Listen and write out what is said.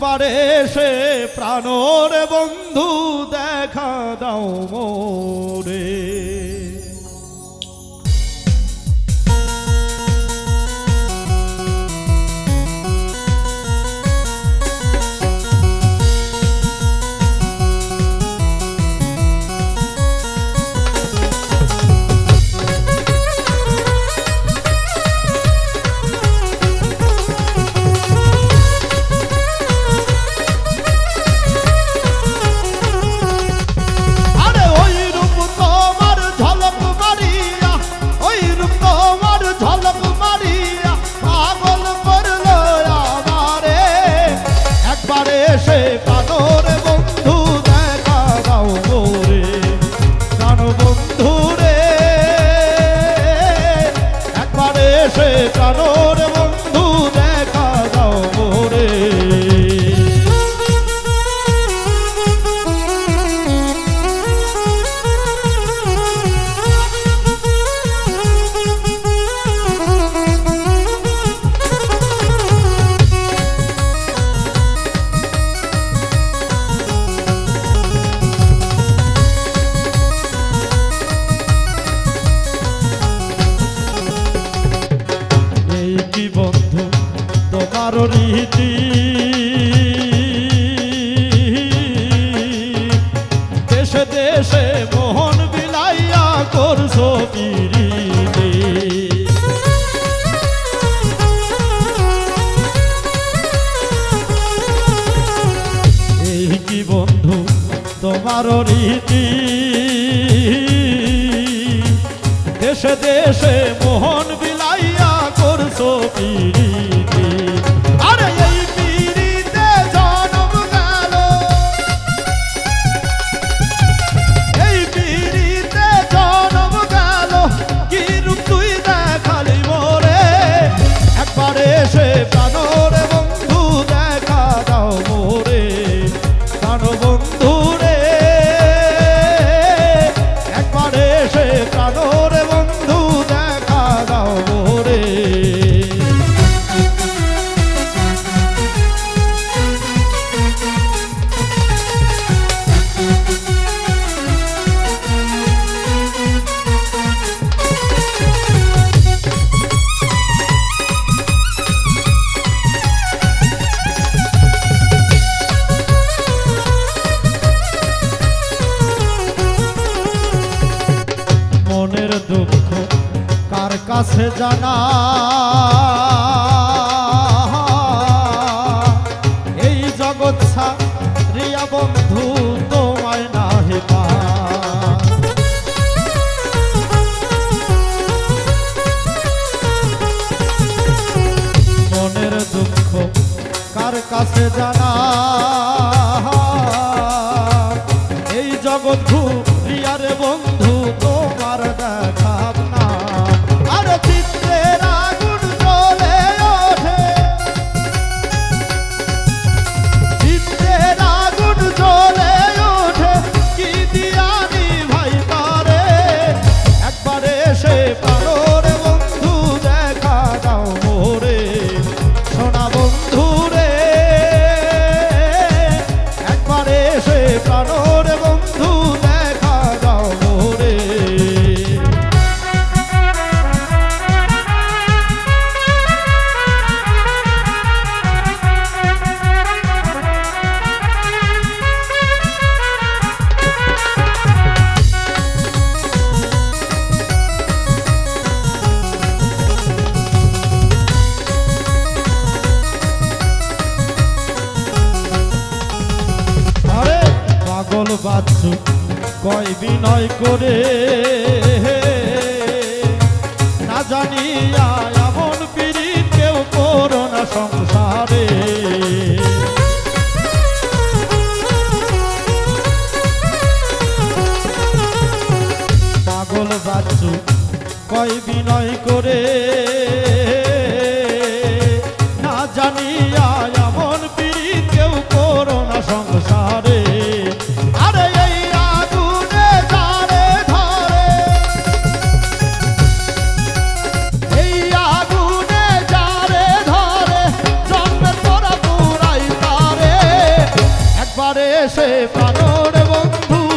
পারে সে প্রাণরে বন্ধু দেখা দাও মোরে। তোমার রীতি। দেশে দেশে মোহন বিলাইয়া করছ পিরিতে এই কি বন্ধু তোমার রীতি? দেশে দেশে মোহন বিলাইয়া করছ আছে জানা। এই জগৎ রিয়া বন্ধু তোমায় না হেবা মনের দুঃখ কার কাছে জানা? সকল বাচ্চ কয় বিনয় করে। না জানিয়া এমন পিড়ি কেউ করোনা সংসারে। পাগল বাচ্চ কয় বিনয় করে। পারো বন্ধু